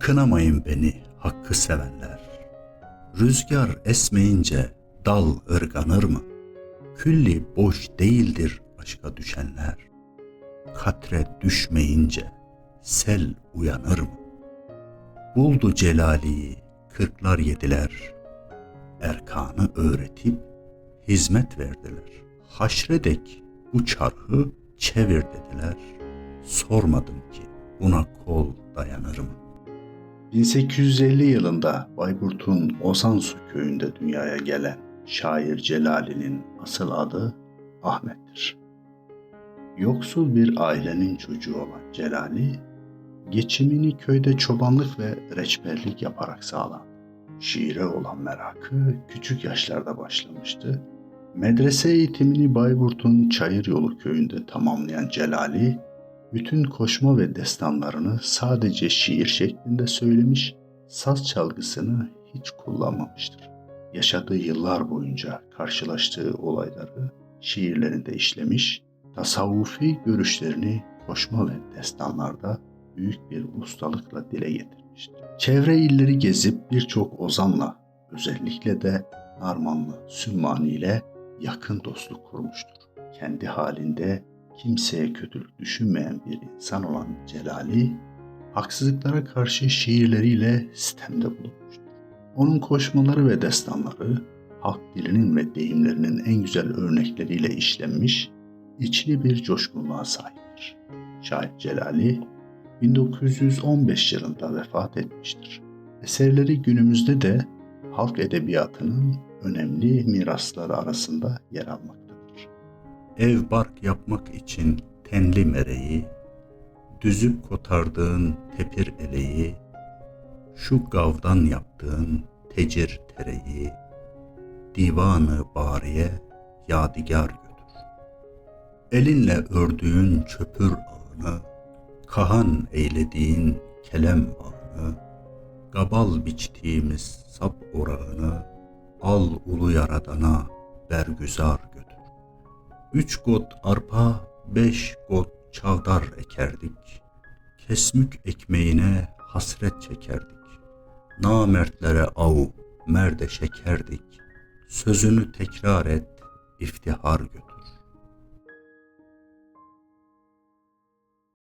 Kınamayın beni hakkı sevenler. Rüzgar esmeyince dal ırganır mı? Külli boş değildir aşka düşenler. Katre düşmeyince sel uyanır mı? Buldu celaliyi kırklar yediler. Erkanı öğretip hizmet verdiler. Haşredek bu çarhı çevir dediler. Sormadım ki buna kol dayanır mı? 1850 yılında Bayburt'un Osansu köyünde dünyaya gelen şair Celali'nin asıl adı Ahmet'tir. Yoksul bir ailenin çocuğu olan Celali, geçimini köyde çobanlık ve reçberlik yaparak sağladı. Şiire olan merakı küçük yaşlarda başlamıştı. Medrese eğitimini Bayburt'un Çayır Yolu köyünde tamamlayan Celali, bütün koşma ve destanlarını sadece şiir şeklinde söylemiş, saz çalgısını hiç kullanmamıştır. Yaşadığı yıllar boyunca karşılaştığı olayları şiirlerinde işlemiş, tasavvufi görüşlerini koşma ve destanlarda büyük bir ustalıkla dile getirmiştir. Çevre illeri gezip birçok ozanla, özellikle de Narmanlı Sümmani ile yakın dostluk kurmuştur. Kendi halinde kimseye kötülük düşünmeyen bir insan olan Celali, haksızlıklara karşı şiirleriyle sistemde bulunmuştur. Onun koşmaları ve destanları, halk dilinin ve deyimlerinin en güzel örnekleriyle işlenmiş, içli bir coşkunluğa sahiptir. Şair Celali, 1915 yılında vefat etmiştir. Eserleri günümüzde de halk edebiyatının önemli mirasları arasında yer almaktadır. Ev bark yapmak için tenli mereyi, düzüp kotardığın tepir eleği, şu gavdan yaptığın tecir tereyi, divanı bariye yadigar götür. Elinle ördüğün çöpür ağını, kahan eylediğin kelem ağını, gabal biçtiğimiz sap orağını, al ulu yaradana bergüzar götür. Üç got arpa, beş got çavdar ekerdik. Kesmük ekmeğine hasret çekerdik. Namertlere av, merde şekerdik. Sözünü tekrar et, iftihar götür.